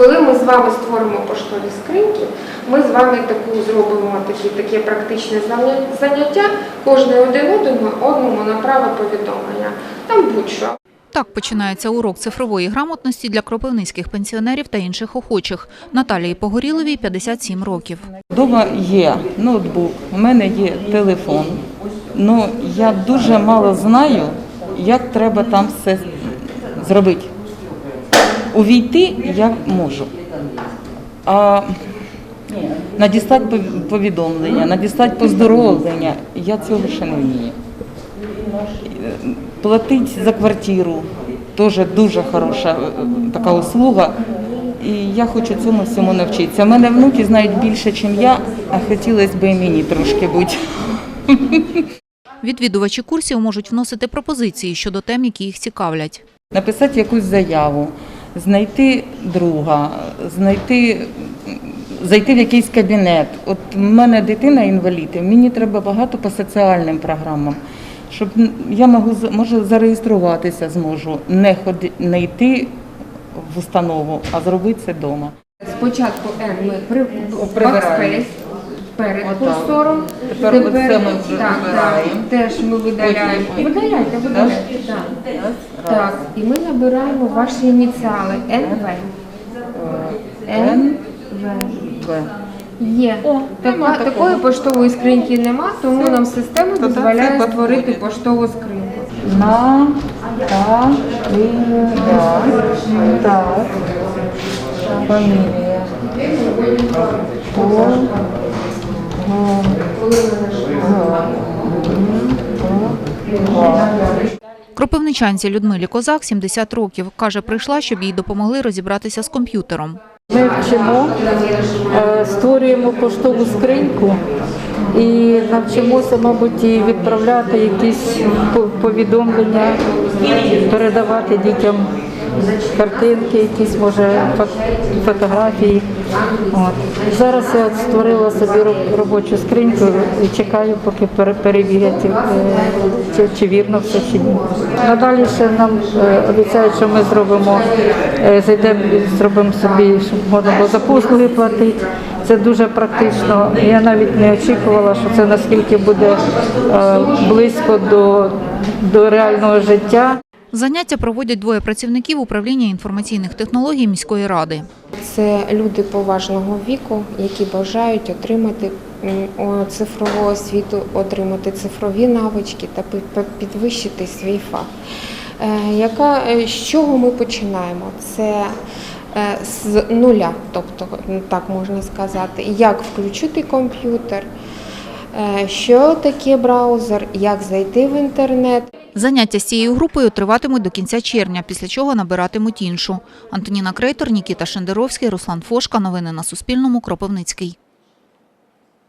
Коли ми з вами створимо поштові скриньки, ми з вами таку зробимо такі, таке практичне заняття, кожен один одному, одному направить повідомлення. Там будь-що. Так починається урок цифрової грамотності для кропивницьких пенсіонерів та інших охочих. Наталії Погоріловій 57 років. Дома є ноутбук, у мене є телефон. Ну я дуже мало знаю, як треба там все зробити. Увійти я можу. А надіслати повідомлення, надіслати поздоровлення, я цього ще не вмію. Платить за квартиру теж дуже хороша така услуга. І я хочу цьому всьому навчитися. У мене внуки знають більше, ніж я, а хотілося б і мені трошки бути. Відвідувачі курсів можуть вносити пропозиції щодо тем, які їх цікавлять. Написати якусь заяву, знайти друга, знайти, зайти в якийсь кабінет. От в мене дитина інвалід, і мені треба багато по соціальним програмам. Щоб я можу, може зареєструватися зможу, не ходи, не йти в установу, а зробити це вдома. Спочатку N ми при Прибираємо. Перед курсором. Тепер оце ми вже так, вибираємо. так, теж ми видаляємо. Ой, ой, ой. Видаляйте, видаляйте. Так. Так, і ми набираємо ваші ініціали НВ. НВ. В. Є. Така, нема такої поштової скриньки нема, тому нам система То дозволяє це створити підходить. поштову скриньку. На та так фамілія по Кропивничанці Людмилі Козак 70 років. Каже, прийшла, щоб їй допомогли розібратися з комп'ютером. Ми вчимо, е, створюємо поштову скриньку і навчимося, мабуть, і відправляти якісь повідомлення, передавати дітям картинки, якісь може фотографії. От. Зараз я от створила собі робочу скриньку і чекаю, поки пере- перевірять, е, чи, чи вірно все чи ні. Надалі ще нам е, обіцяють, що ми зробимо, е, зайдемо, зробимо собі, щоб можна було за послуги платити. Це дуже практично. Я навіть не очікувала, що це наскільки буде близько до, до реального життя. Заняття проводять двоє працівників управління інформаційних технологій міської ради. Це люди поважного віку, які бажають отримати цифрову освіту, отримати цифрові навички та підвищити свій фах. Е, Яка, е, з чого ми починаємо? Це е, з нуля, тобто так можна сказати, як включити комп'ютер, що таке браузер, як зайти в інтернет. Заняття з цією групою триватимуть до кінця червня, після чого набиратимуть іншу. Антоніна Крейтор, Нікіта Шендеровський, Руслан Фошка. Новини на Суспільному. Кропивницький.